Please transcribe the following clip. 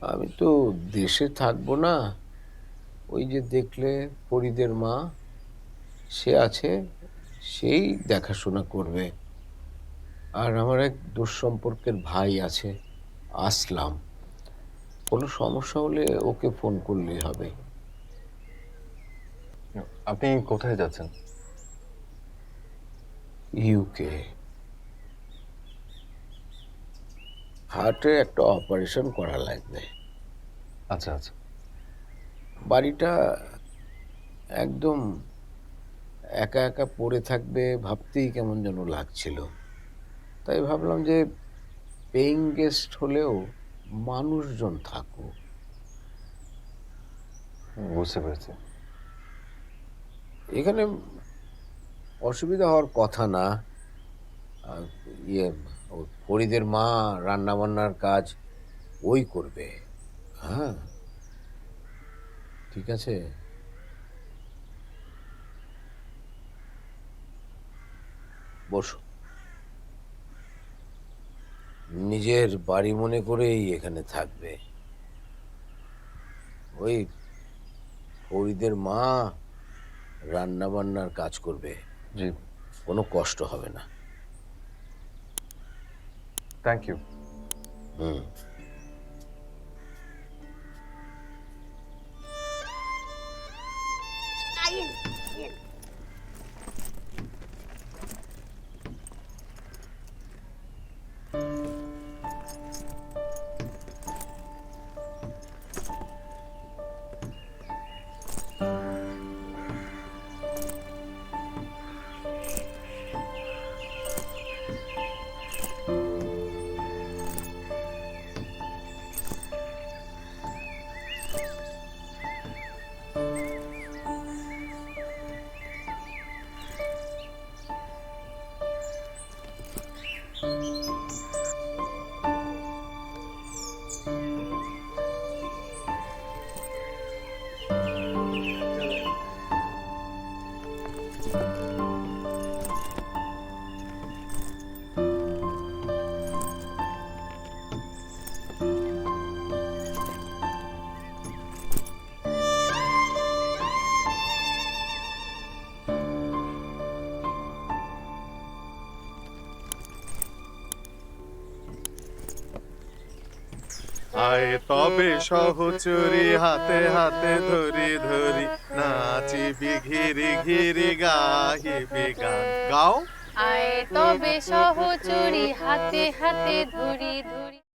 আমি তো দেশে থাকব না। ওই যে দেখলে পরিদের মা সে আছে সেই দেখাশোনা করবে। আর আমার এক দুঃসম্পর্কের ভাই আছে আসলাম। কোনো সমস্যা হলে ওকে ফোন করলেই হবে। আপনি কোথায় যাচ্ছেন? ইউকে। হার্টে একটা অপারেশন করা লাগবে। আচ্ছা আচ্ছা। বাড়িটা একদম একা একা পড়ে থাকবে ভাবতেই কেমন যেন লাগছিল। তাই ভাবলাম যে পেইং গেস্ট হলেও মানুষজন থাকুক। বুঝতে পেরেছি। এখানে অসুবিধা হওয়ার কথা না। ইয়ে ওই ফরিদের মা রান্নাবান্নার কাজ ওই করবে। হ্যাঁ। ঠিক আছে? বসো। নিজের বাড়ি মনে করেই এখানে থাকবে। ওই ফরিদের মা রান্নাবান্নার কাজ করবে। কোনো কষ্ট হবে না। Thank you. Mm. আয় তবে সহচুরি হাতে হাতে ধরি ধরি। নাচিবি ঘিরি ঘিরি গাহিবি গান গাও। আয় তবে সহচুরি হাতে হাতে ধরি ধরি।